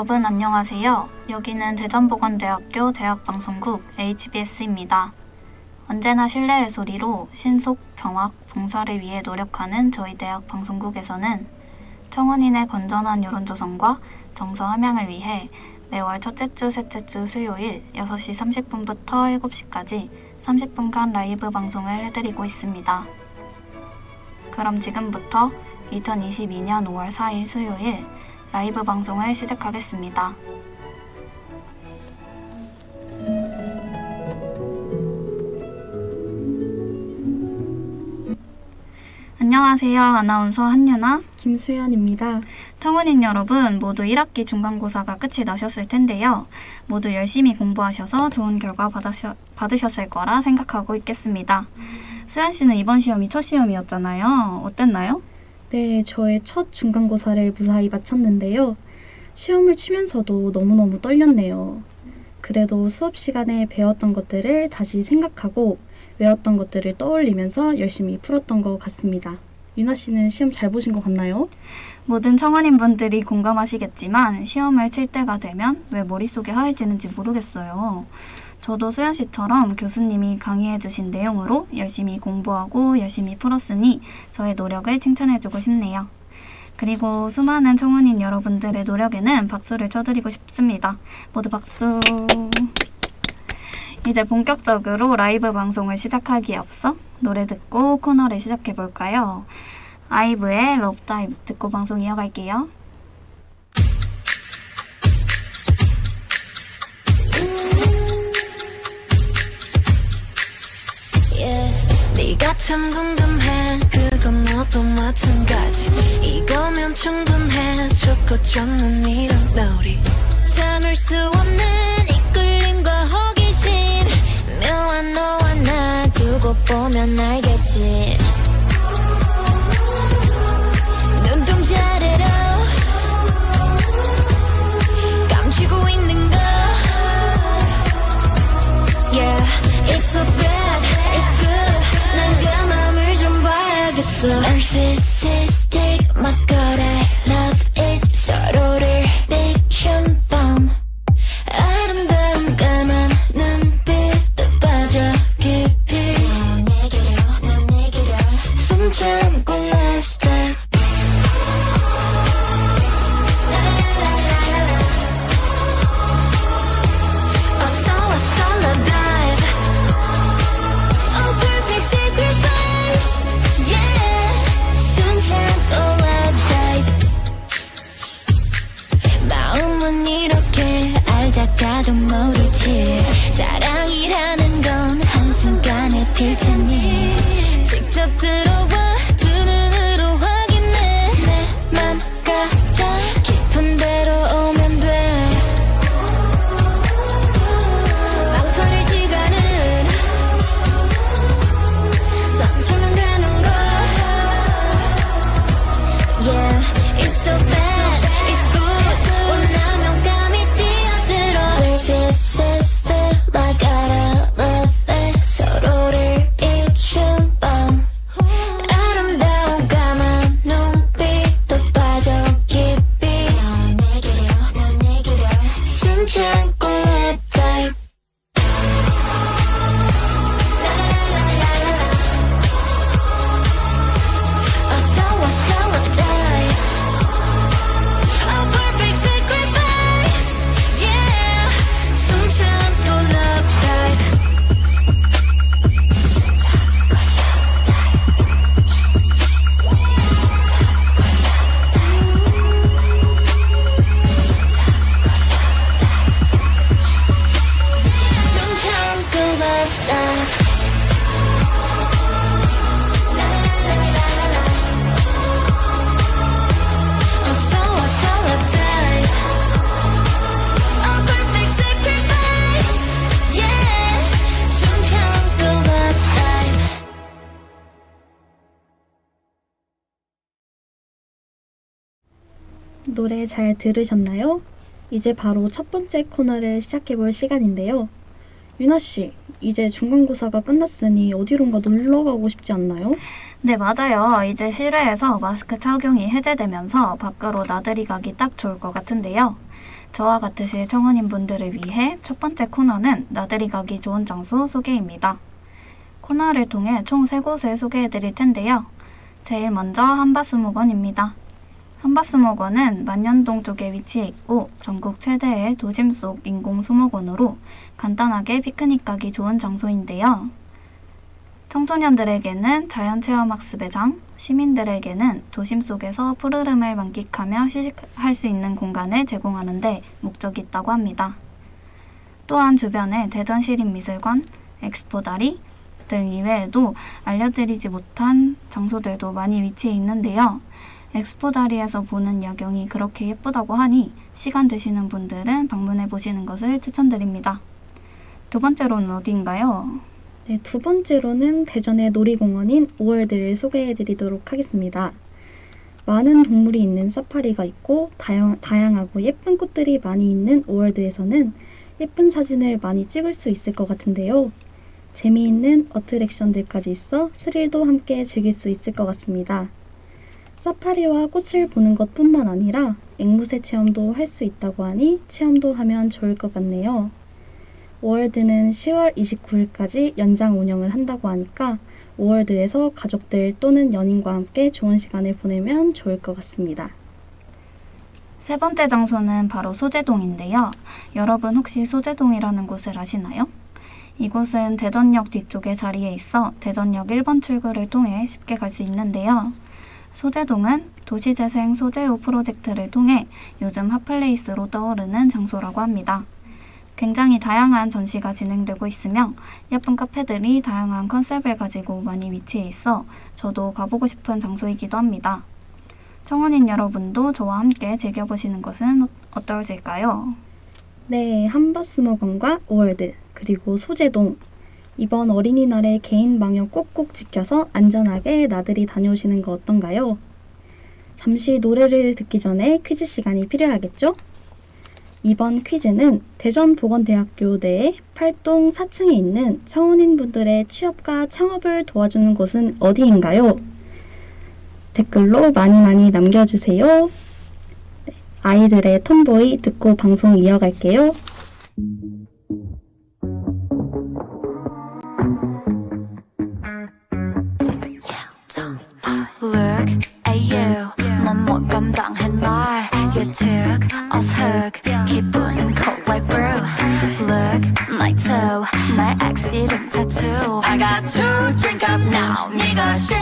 여러분 안녕하세요. 여기는 대전보건대학교 대학방송국 HBS입니다. 언제나 신뢰의 소리로 신속, 정확, 봉사를 위해 노력하는 저희 대학 방송국에서는 청원인의 건전한 여론조성과 정서 함양을 위해 매월 첫째 주, 셋째 주 수요일 6시 30분부터 7시까지 30분간 라이브 방송을 해드리고 있습니다. 그럼 지금부터 2022년 5월 4일 수요일 라이브 방송을 시작하겠습니다. 안녕하세요. 아나운서 한유나. 김수연입니다. 청원인 여러분, 모두 1학기 중간고사가 끝이 나셨을 텐데요. 모두 열심히 공부하셔서 좋은 결과 받으셔, 받으셨을 거라 생각하고 있겠습니다. 수연 씨는 이번 시험이 첫 시험이었잖아요. 어땠나요? 네, 저의 첫 중간고사를 무사히 마쳤는데요. 시험을 치면서도 너무너무 떨렸네요. 그래도 수업 시간에 배웠던 것들을 다시 생각하고 외웠던 것들을 떠올리면서 열심히 풀었던 것 같습니다. 유나 씨는 시험 잘 보신 것 같나요? 모든 청원인 분들이 공감하시겠지만 시험을 칠 때가 되면 왜 머릿속에 하얘지는지 모르겠어요. 저도 수연 씨처럼 교수님이 강의해 주신 내용으로 열심히 공부하고 열심히 풀었으니 저의 노력을 칭찬해 주고 싶네요. 그리고 수많은 청원인 여러분들의 노력에는 박수를 쳐드리고 싶습니다. 모두 박수. 이제 본격적으로 라이브 방송을 시작하기에 앞서 노래 듣고 코너를 시작해 볼까요? 아이브의 러브다이브 듣고 방송 이어갈게요. 네가 참 궁금해. 그건 너도 마찬가지. 이거면 충분해. 좋고 좋는 이런 놀이. 참을 수 없는 이끌림과 호기심. 묘한 너와 나 두고 보면 알겠지 봐 노래 잘 들으셨나요? 이제 바로 첫 번째 코너를 시작해 볼 시간인데요. 유나 씨, 이제 중간고사가 끝났으니 어디론가 놀러 가고 싶지 않나요? 네, 맞아요. 이제 실외에서 마스크 착용이 해제되면서 밖으로 나들이 가기 딱 좋을 것 같은데요. 저와 같으실 청원인 분들을 위해 첫 번째 코너는 나들이 가기 좋은 장소 소개입니다. 코너를 통해 총 세곳을 소개해 드릴 텐데요. 제일 먼저 한바스목원입니다. 한바스목원은 만년동 쪽에 위치해 있고 전국 최대의 도심 속 인공 수목원으로 간단하게 피크닉 가기 좋은 장소인데요. 청소년들에게는 자연체험학습의 장, 시민들에게는 도심 속에서 푸르름을 만끽하며 휴식할 수 있는 공간을 제공하는 데 목적이 있다고 합니다. 또한 주변에 대전시립미술관, 엑스포다리 등 이외에도 알려드리지 못한 장소들도 많이 위치해 있는데요. 엑스포다리에서 보는 야경이 그렇게 예쁘다고 하니 시간 되시는 분들은 방문해 보시는 것을 추천드립니다. 두 번째로는 어디인가요? 네, 두 번째로는 대전의 놀이공원인 오월드를 소개해 드리도록 하겠습니다. 많은 동물이 있는 사파리가 있고 다양, 다양하고 예쁜 꽃들이 많이 있는 오월드에서는 예쁜 사진을 많이 찍을 수 있을 것 같은데요. 재미있는 어트랙션들까지 있어 스릴도 함께 즐길 수 있을 것 같습니다. 사파리와 꽃을 보는 것 뿐만 아니라 앵무새 체험도 할 수 있다고 하니 체험도 하면 좋을 것 같네요. 월드는 10월 29일까지 연장 운영을 한다고 하니까 월드에서 가족들 또는 연인과 함께 좋은 시간을 보내면 좋을 것 같습니다. 세 번째 장소는 바로 소재동인데요. 여러분 혹시 소재동이라는 곳을 아시나요? 이곳은 대전역 뒤쪽에 자리해 있어 대전역 1번 출구를 통해 쉽게 갈 수 있는데요. 소재동은 도시재생 소재호 프로젝트를 통해 요즘 핫플레이스로 떠오르는 장소라고 합니다. 굉장히 다양한 전시가 진행되고 있으며 예쁜 카페들이 다양한 컨셉을 가지고 많이 위치해 있어 저도 가보고 싶은 장소이기도 합니다. 청원인 여러분도 저와 함께 즐겨보시는 것은 어- 어떠실까요? 네, 한바스모건과 오월드 그리고 소재동 이번 어린이날에 개인 방역 꼭꼭 지켜서 안전하게 나들이 다녀오시는 거 어떤가요? 잠시 노래를 듣기 전에 퀴즈 시간이 필요하겠죠? 이번 퀴즈는 대전보건대학교 내 8동 4층에 있는 청원인 분들의 취업과 창업을 도와주는 곳은 어디인가요? 댓글로 많이 많이 남겨주세요. 네, 아이들의 톰보이 듣고 방송 이어갈게요.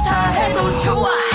太逗趣啊！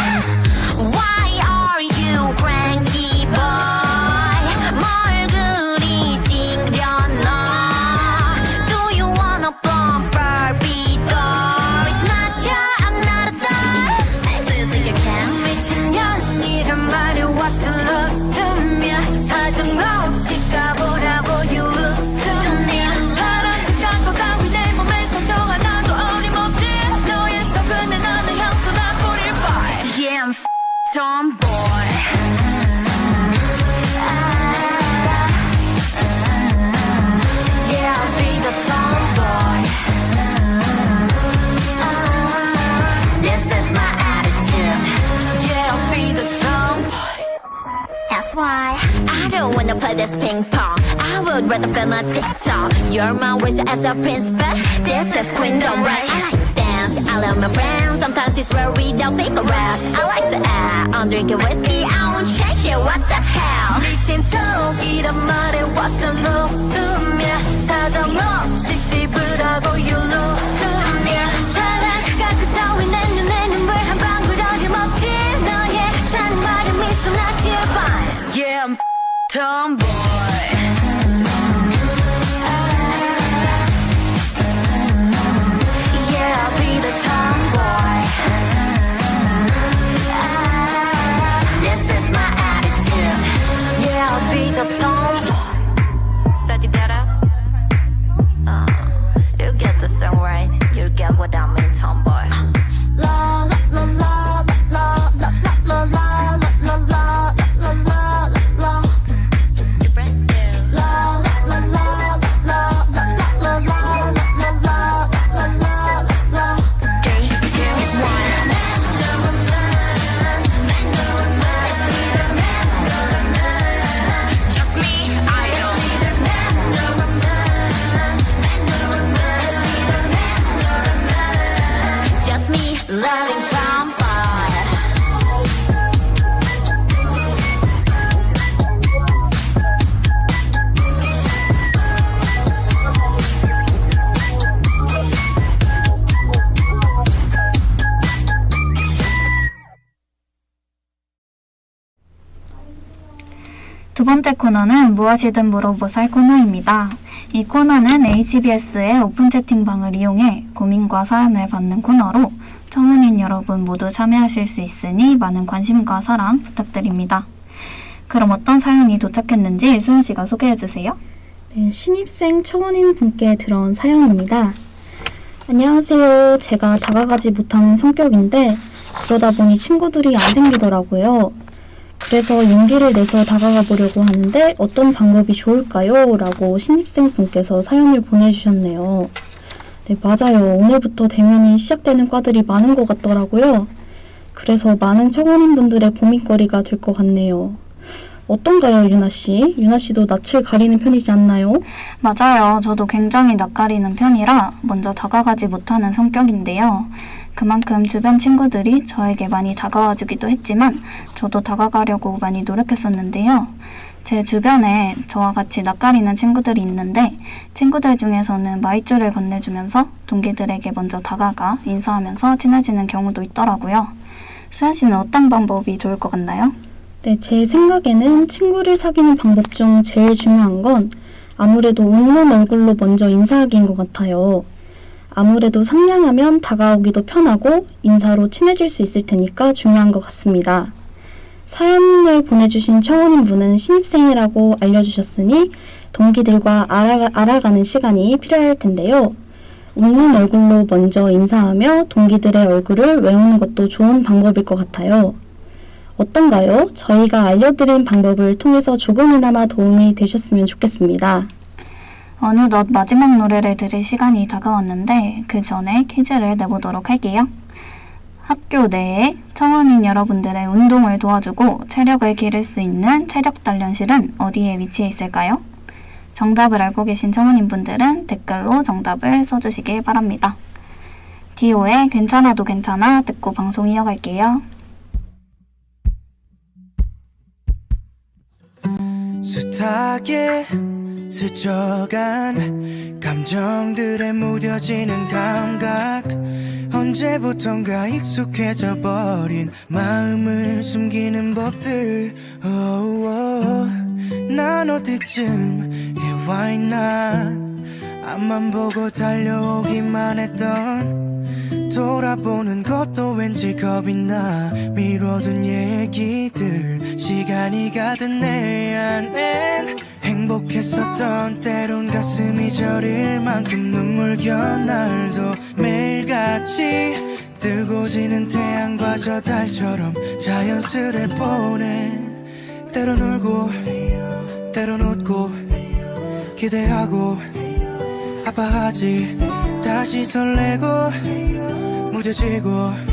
I would rather film a TikTok. You're my wish as a prince, but this is queendom, right? I like to dance. I love my friends. Sometimes it's where we don't cigarettes. I like to act. I'm drinking whiskey. I won't change it. What the hell? 미친 척이란 말에 what's the love to me? 사정 없이 씹으라고 you lose to me. 사랑가 그따위 내 눈에 눈물 한 방울 어림없이 너의 찬 말에 미소 나 제발 Yeah I'm tomboy what I'm in, tumble. 번째 코너는 무엇이든 물어보살 코너입니다. 이 코너는 HBS의 오픈 채팅방을 이용해 고민과 사연을 받는 코너로 청원인 여러분 모두 참여하실 수 있으니 많은 관심과 사랑 부탁드립니다. 그럼 어떤 사연이 도착했는지 수현 씨가 소개해 주세요. 네, 신입생 청원인 분께 들어온 사연입니다. 안녕하세요. 제가 다가가지 못하는 성격인데 그러다 보니 친구들이 안 생기더라고요. 그래서 용기를 내서 다가가 보려고 하는데 어떤 방법이 좋을까요? 라고 신입생 분께서 사연을 보내주셨네요. 네, 맞아요. 오늘부터 대면이 시작되는 과들이 많은 것 같더라고요. 그래서 많은 청원인 분들의 고민거리가 될 것 같네요. 어떤가요, 유나 씨? 유나 씨도 낯을 가리는 편이지 않나요? 맞아요. 저도 굉장히 낯가리는 편이라 먼저 다가가지 못하는 성격인데요. 그만큼 주변 친구들이 저에게 많이 다가와 주기도 했지만 저도 다가가려고 많이 노력했었는데요. 제 주변에 저와 같이 낯가리는 친구들이 있는데 친구들 중에서는 마이쮸를 건네주면서 동기들에게 먼저 다가가 인사하면서 친해지는 경우도 있더라고요. 수현 씨는 어떤 방법이 좋을 것 같나요? 네, 제 생각에는 친구를 사귀는 방법 중 제일 중요한 건 아무래도 웃는 얼굴로 먼저 인사하기인 것 같아요. 아무래도 상냥하면 다가오기도 편하고 인사로 친해질 수 있을 테니까 중요한 것 같습니다. 사연을 보내주신 청원인 분은 신입생이라고 알려주셨으니 동기들과 알아가, 알아가는 시간이 필요할 텐데요. 웃는 얼굴로 먼저 인사하며 동기들의 얼굴을 외우는 것도 좋은 방법일 것 같아요. 어떤가요? 저희가 알려드린 방법을 통해서 조금이나마 도움이 되셨으면 좋겠습니다. 어느덧 마지막 노래를 들을 시간이 다가왔는데 그 전에 퀴즈를 내보도록 할게요. 학교 내에 청원인 여러분들의 운동을 도와주고 체력을 기를 수 있는 체력 단련실은 어디에 위치해 있을까요? 정답을 알고 계신 청원인 분들은 댓글로 정답을 써주시길 바랍니다. 디오의 괜찮아도 괜찮아 듣고 방송 이어갈게요. 숱하게 스쳐간 감정들에 무뎌지는 감각. 언제부턴가 익숙해져 버린 마음을 숨기는 법들. Oh, oh. 난 어디쯤 해와 있나. 앞만 보고 달려오기만 했던 돌아보는 것도 왠지 겁이 나. 미뤄둔 얘기들 시간이 가든 내 안엔 행복했었던 때론 가슴이 저릴 만큼 눈물겨 날도 매일같이 뜨고 지는 태양과 저 달처럼 자연스레 보내. 때론 울고 때론 웃고 기대하고 아파하지. 다시 설레고 무뎌지고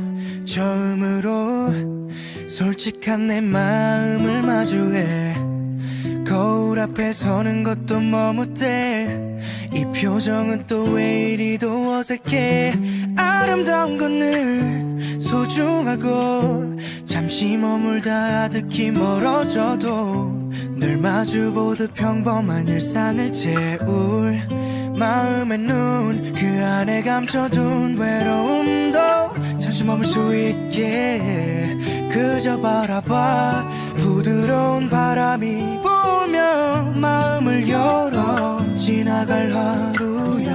처음으로 솔직한 내 마음을 마주해 거울 앞에 서는 것도 머뭇대 이 표정은 또 왜 이리도 어색해. 아름다운 건늘 소중하고 잠시 머물다 아득히 멀어져도 늘 마주보듯 평범한 일상을 채울 마음의 눈 그 안에 감춰둔 외로움 도 잠시 머물 수 있게 그저 바라봐. 부드러운 바람이 불며 마음을 열어 지나갈 하루야.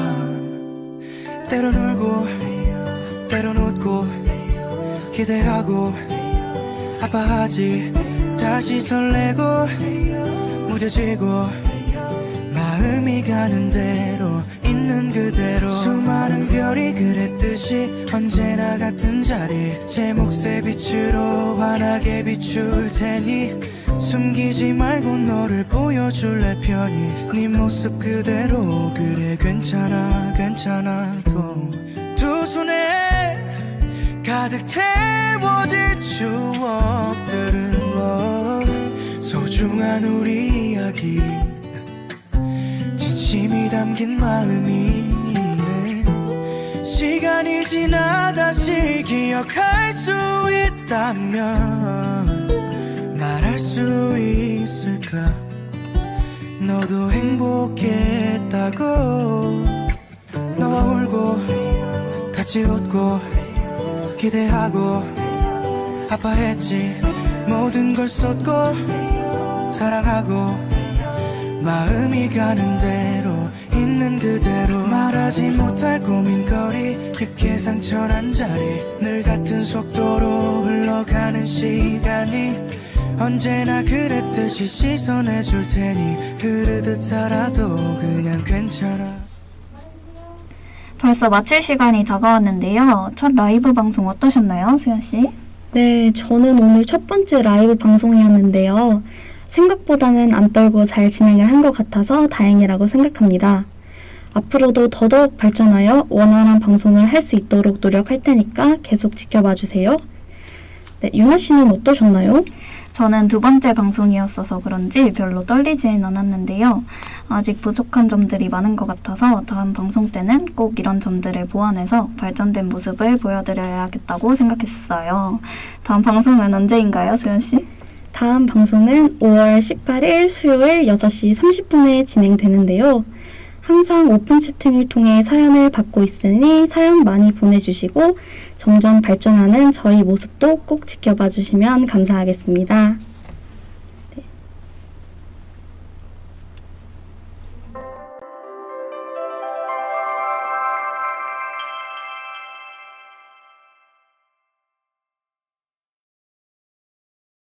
때론 울고 때론 웃고 기대하고 아파하지. 다시 설레고 무뎌지고 마음이 가는 대로 있는 그대로 수많은 별이 그랬듯이 언제나 같은 자리. 제 몫의 빛으로 환하게 비출 테니 숨기지 말고 너를 보여줄래 편히 네 모습 그대로 그래 괜찮아 괜찮아도 두 손에 가득 채워질 추억들은 뭐 소중한 우리 이야기 진심이 담긴 마음이 시간이 지나 다시 기억할 수 있다면 말할 수 있을까? 너도 행복했다고. 너와 울고 같이 웃고 기대하고 아파했지. 모든 걸 쏟고 사랑하고 마음이 가는 대로 있는 그대로 말하지 못할 고민거리 깊게 상처난 자리 늘 같은 속도로 흘러가는 시간이 언제나 그랬듯이 씻어내 줄 테니 흐르듯 살아도 그냥 괜찮아 벌써 마칠 시간이 다가왔는데요. 첫 라이브 방송 어떠셨나요, 수연 씨? 네, 저는 오늘 첫 번째 라이브 방송이었는데요. 생각보다는 안 떨고 잘 진행을 한 것 같아서 다행이라고 생각합니다. 앞으로도 더더욱 발전하여 원활한 방송을 할 수 있도록 노력할 테니까 계속 지켜봐 주세요. 네, 유나 씨는 어떠셨나요? 저는 두 번째 방송이었어서 그런지 별로 떨리진 않았는데요. 아직 부족한 점들이 많은 것 같아서 다음 방송 때는 꼭 이런 점들을 보완해서 발전된 모습을 보여드려야겠다고 생각했어요. 다음 방송은 언제인가요, 수연 씨? 다음 방송은 5월 18일 수요일 6시 30분에 진행되는데요. 항상 오픈 채팅을 통해 사연을 받고 있으니 사연 많이 보내주시고 점점 발전하는 저희 모습도 꼭 지켜봐 주시면 감사하겠습니다.